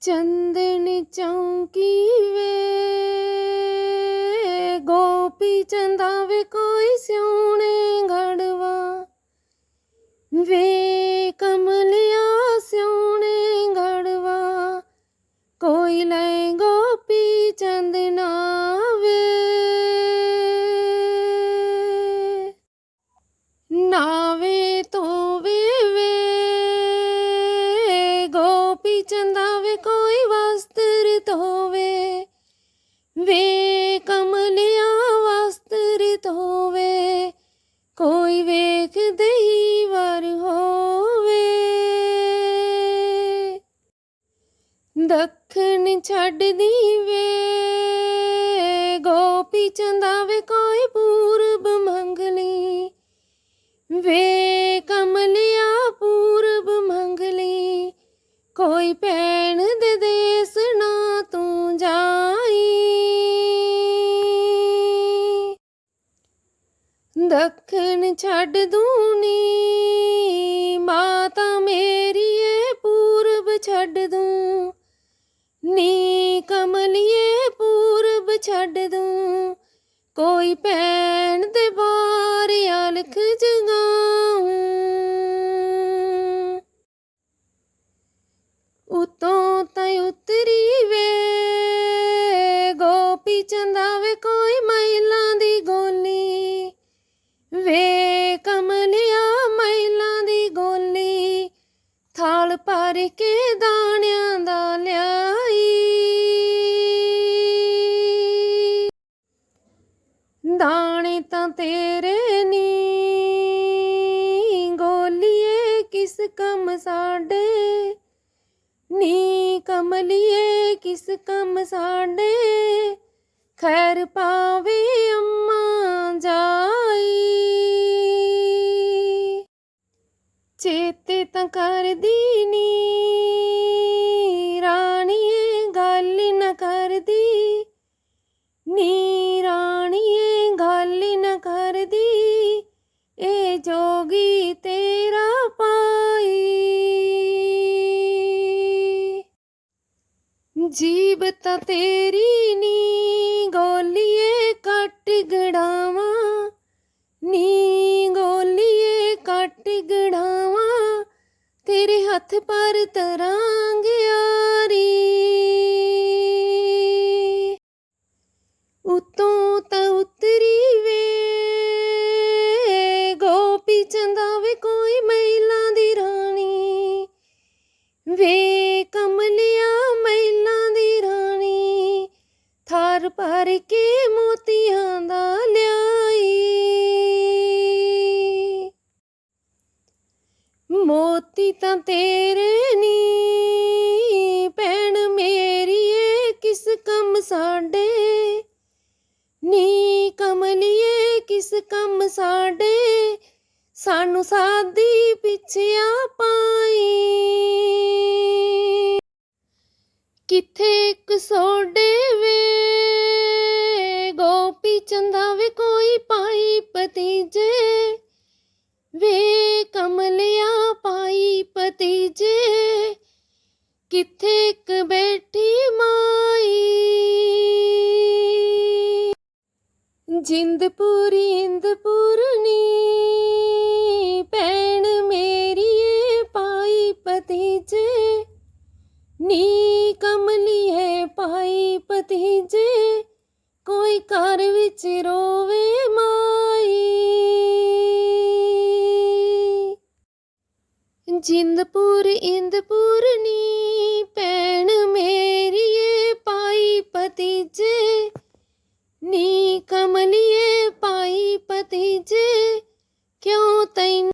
ਚੰਦਨ ਚੌਂਕੀ ਵੇ। ਗੋਪੀ ਚੰਦਾਵੇ ਕੋਈ ਸਿਉਣੇ ਗੜਵਾ। ਵੇ ਕਮਲਿਆ ਸਿਉਣੇ ਗੜਵਾ। ਕੋਈ ਲੈ ਗੋਪੀ ਚੰਦਨਾ ਵੇ। ਨਾਵੇ ਤੋਵੇ ਵਸਤਰ ਧੋਵੇ ਵੇ ਕਮਲਿਆ ਵਸਤਰ ਧੋਵੇ, ਕੋਈ ਵੇਖਦੇ ਹੀ ਵਰ ਹੋਵੇ। ਦੱਖਣ ਛੱਡਦੀ ਵੇ ਗੋਪੀ ਚੰਦਾਵੇ ਕੋਈ ਪੂਰਬ ਮੰਗਲੀ, ਵੇ ਕਮਲਿਆ ਪੂਰਬ ਮੰਗਲੀ, ਕੋਈ ਪੈ ਦੱਖਣ ਛੱਡ ਦੂਨੀ, ਮਾਤਾ ਮੇਰੀਏ ਪੂਰਬ ਛੱਡ ਦੂੰ। ਨੀ ਕਮਲੀਏ ਪੂਰਬ ਛੱਡ ਦੂੰ, ਕੋਈ ਭੈਣ ਦਾਣੇ ਤਾਂ ਤੇਰੇ ਨੀ ਗੋਲੀਏ ਕਿਸ ਕੰਮ ਸਾਡੇ? ਨੀ ਕਮਲੀਏ ਕਿਸ ਕੰਮ ਸਾਡੇ? ਖੈਰ ਪਾਵੇ ਅੰਮਾ ਜਾਈ। ਚੇਤੇ ਤਾਂ ਕਰਦੀ ਨੀ ਜੀਬ ਤਾਂ ਤੇਰੀ ਨੀ ਗੋਲੀਏ ਕੱਟ ਗੜਾਵਾਂ ਨੀ ਗੋਲੀਏ ਕੱਟ ਗੜਾਵਾਂ, ਤੇਰੇ ਹੱਥ ਪਰ ਤਰਾਂਗ ਯਾਰੀ ਉਤੋਂ ਤਾਂ ਉਤਰੀ ਵੇ, ਗੋਪੀ ਚੰਦਾ ਥਾਰ ਭਰ ਕੇ ਮੋਤੀਆਂ ਦਾ ਲਿਆਈ। ਮੋਤੀ ਤਾਂ ਤੇਰੇ ਨੀ, ਭੈਣ ਮੇਰੀਏ ਕਿਸ ਕੰਮ ਸਾਡੇ? ਨੀ ਕਮਲੀਏ ਕਿਸ ਕੰਮ ਸਾਡੇ? ਸਾਨੂੰ ਸਾਦੀ ਪਿੱਛਿਆ ਪਾਈ। ਕਿੱਥੇ ਇੱਕ ਸੋਡੇ ਵੇ ਗੋਪੀ ਕੋਈ ਪਾਈ ਪਤੀਜੇ ਵੇ ਕਮਲਿਆ ਪਾਈ ਪਤੀਜੇ ਕਿੱਥੇ ਇੱਕ ਵਿੱਚ ਰੋਵੇ ਮਾਈ। ਜਿੰਦਪੁਰ, ਇੰਦਪੁਰ ਨੀ ਭੈਣ ਮੇਰੀਏ ਪਾਈ ਪਤੀਜੇ ਨੀ ਕਮਲੀਏ ਪਾਈ ਪਤੀਜੇ ਕਿਉਂ ਤੈਨੂੰ